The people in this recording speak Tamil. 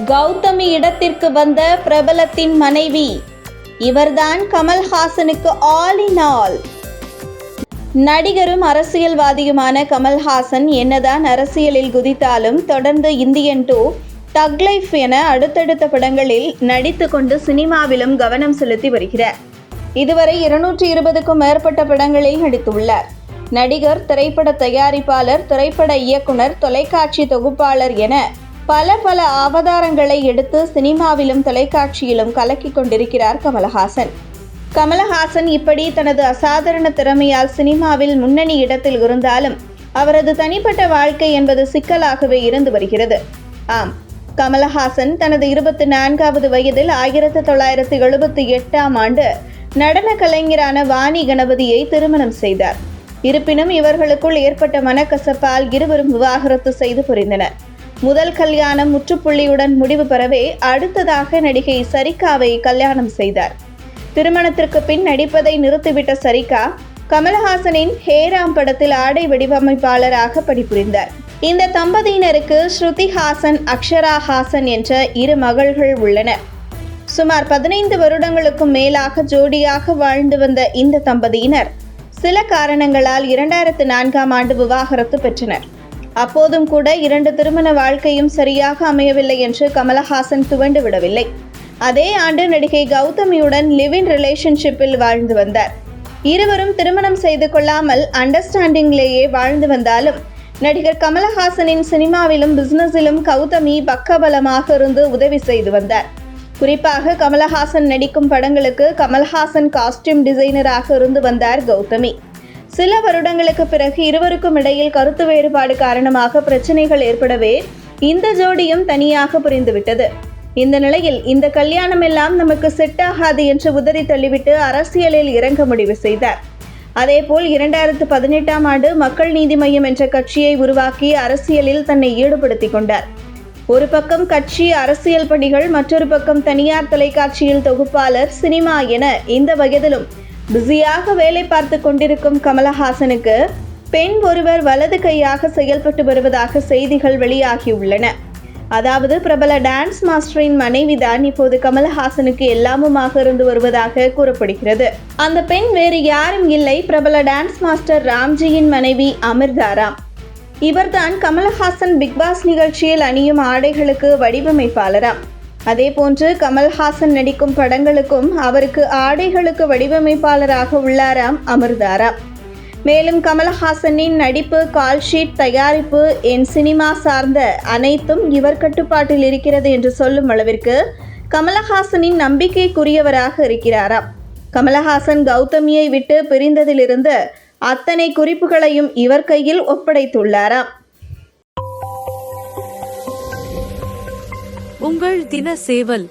கௌதமி இடத்திற்கு வந்த பிரபலத்தின் மனைவி. இவர்தான் கமல்ஹாசனுக்கு ஆல் இன் ஆல் நடிகரும் அரசியல்வாதியுமான கமல்ஹாசன் என்னதான் அரசியலில் குதித்தாலும் தொடர்ந்து இந்தியன் டூ தக் லைஃப் என அடுத்தடுத்த படங்களில் நடித்து கொண்டு சினிமாவிலும் கவனம் செலுத்தி வருகிறார். இதுவரை இருநூற்றி இருபதுக்கும் மேற்பட்ட படங்களில் நடித்துள்ளார். நடிகர் திரைப்பட தயாரிப்பாளர் திரைப்பட இயக்குனர் தொலைக்காட்சி தொகுப்பாளர் என பல பல அவதாரங்களை எடுத்து சினிமாவிலும் தொலைக்காட்சியிலும் கலக்கி கொண்டிருக்கிறார் கமலஹாசன். கமலஹாசன் இப்படி தனது அசாதாரண திறமையால் சினிமாவில் முன்னணி இடத்தில் இருந்தாலும் அவரது தனிப்பட்ட வாழ்க்கை என்பது சிக்கலாகவே இருந்து வருகிறது. ஆம் கமலஹாசன் தனது இருபத்தி நான்காவது வயதில் ஆயிரத்தி தொள்ளாயிரத்தி எழுபத்தி எட்டாம் ஆண்டு நடன கலைஞரான வாணி கணபதியை திருமணம் செய்தார். இருப்பினும் இவர்களுக்குள் ஏற்பட்ட மனக்கசப்பால் இருவரும் விவாகரத்து செய்து புரிந்தனர். முதல் கல்யாணம் முற்றுப்புள்ளியுடன் முடிவு பெறவே அடுத்ததாக நடிகை சரிகாவை கல்யாணம் செய்தார். திருமணத்திற்கு பின் நடிப்பதை நிறுத்திவிட்ட சரிகா கமல்ஹாசனின் ஹேராம் படத்தில் ஆடை வடிவமைப்பாளராக பணிபுரிந்தார். இந்த தம்பதியினருக்கு ஸ்ருதி ஹாசன் அக்ஷரா ஹாசன் என்ற இரு மகள்கள் உள்ளனர் சுமார் பதினைந்து வருடங்களுக்கும் மேலாக ஜோடியாக வாழ்ந்து வந்த இந்த தம்பதியினர் சில காரணங்களால் இரண்டாயிரத்து நான்காம் ஆண்டு விவாகரத்து பெற்றனர். அப்போதும் கூட இரண்டு திருமண வாழ்க்கையும் சரியாக அமையவில்லை என்று கமலஹாசன் துவண்டு விடவில்லை. அதே ஆண்டு நடிகை கௌதமியுடன் லிவ் இன் ரிலேஷன்ஷிப்பில் வாழ்ந்து வந்தார். இருவரும் திருமணம் செய்து கொள்ளாமல் அண்டர்ஸ்டாண்டிங்லேயே வாழ்ந்து வந்தாலும் நடிகர் கமலஹாசனின் சினிமாவிலும் பிசினஸிலும் கௌதமி பக்கபலமாக இருந்து உதவி செய்து வந்தார். குறிப்பாக கமலஹாசன் நடிக்கும் படங்களுக்கு கமல்ஹாசன் காஸ்டியூம் டிசைனராக இருந்து வந்தார் கௌதமி. சில வருடங்களுக்கு பிறகு இருவருக்கும் இடையில் கருத்து வேறுபாடு காரணமாக பிரச்சனைகள் ஏற்படவே இந்த ஜோடியும் தனியாக புரிந்துவிட்டது. இந்த நிலையில் இந்த கல்யாணம் எல்லாம் நமக்கு செட் ஆகாது என்று உதறி தள்ளிவிட்டு அரசியலில் இறங்க முடிவு செய்தார். அதேபோல் இரண்டாயிரத்து பதினெட்டாம் ஆண்டு மக்கள் நீதி மய்யம் என்ற கட்சியை உருவாக்கி அரசியலில் தன்னை ஈடுபடுத்தி கொண்டார். ஒரு பக்கம் கட்சி அரசியல் பணிகள் மற்றொரு பக்கம் தனியார் தொலைக்காட்சியில் தொகுப்பாளர் சினிமா என இந்த வயதிலும் பிஸியாக வேலை பார்த்து கொண்டிருக்கும் கமலஹாசனுக்கு பெண் ஒருவர் வலது கையாக செயல்பட்டு வருவதாக செய்திகள் வெளியாகியுள்ளன. அதாவது பிரபல டான்ஸ் மாஸ்டரின் மனைவிதான் இப்போது கமலஹாசனுக்கு எல்லாமுமாக இருந்து வருவதாக கூறப்படுகிறது. அந்த பெண் வேறு யாரும் இல்லை பிரபல டான்ஸ் மாஸ்டர் ராம்ஜியின் மனைவி அமிர்தாராம் இவர்தான் கமல்ஹாசன் பிக்பாஸ் நிகழ்ச்சியில் அணியும் ஆடைகளுக்கு வடிவமைப்பாளராம். அதேபோன்று கமல்ஹாசன் நடிக்கும் படங்களுக்கும் அவருக்கு ஆடைகளுக்கு வடிவமைப்பாளராக உள்ளாராம் அமர்தாரா. மேலும் கமல்ஹாசனின் நடிப்பு கால்ஷீட் தயாரிப்பு என் சினிமா சார்ந்த அனைத்தும் இவர் கட்டுப்பாட்டில் இருக்கிறது என்று சொல்லும் அளவிற்கு கமலஹாசனின் நம்பிக்கைக்குரியவராக இருக்கிறாராம். கமலஹாசன் கௌதமியை விட்டு பிரிந்ததிலிருந்து அத்தனை குறிப்புகளையும் இவர் கையில் ஒப்படைத்துள்ளாராம். உங்கள் தின சேவல்